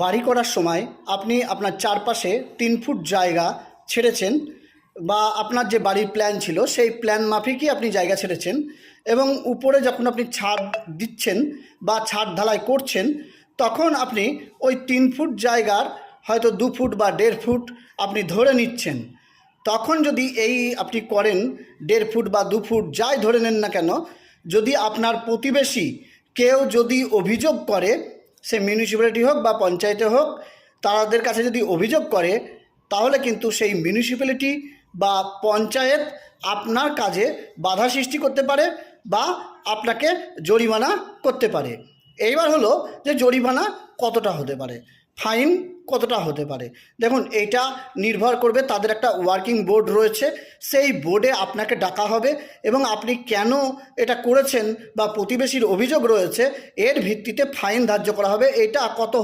বাড়ি করার সময় আপনি আপনার চারপাশে তিন ফুট জায়গা ছেড়েছেন বা আপনার যে বাড়ির প্ল্যান ছিল, সেই প্ল্যান মাফিকই আপনি জায়গা ছেড়েছেন এবং উপরে যখন আপনি ছাদ দিচ্ছেন বা ছাদ ঢালাই করছেন, তখন আপনি ওই তিন ফুট জায়গার হয়তো দু ফুট বা দেড় ফুট আপনি ধরে নিচ্ছেন। তখন যদি এই আপনি করেন, দেড় ফুট বা দু ফুট যাই ধরে নেন না কেন, যদি আপনার প্রতিবেশী কেউ যদি অভিযোগ করে সে মিউনিসিপ্যালিটি হোক বা পঞ্চায়েতে হোক তাদের কাছে যদি অভিযোগ করে, তাহলে কিন্তু সেই মিউনিসিপ্যালিটি বা পঞ্চায়েত আপনার কাজে বাধা সৃষ্টি করতে পারে বা আপনাকে জরিমানা করতে পারে। এইবার হলো যে জরিমানা কতটা হতে পারে, ফাইন কতটা হতে পারে। দেখুন, এইটা নির্ভর করবে তাদের একটা ওয়ার্কিং বোর্ড রয়েছে, সেই বোর্ডে আপনাকে ডাকা হবে এবং আপনি কেন এটা করেছেন বা প্রতিবেশীর অভিযোগ রয়েছে, এর ভিত্তিতে ফাইন ধার্য করা হবে, এটা কত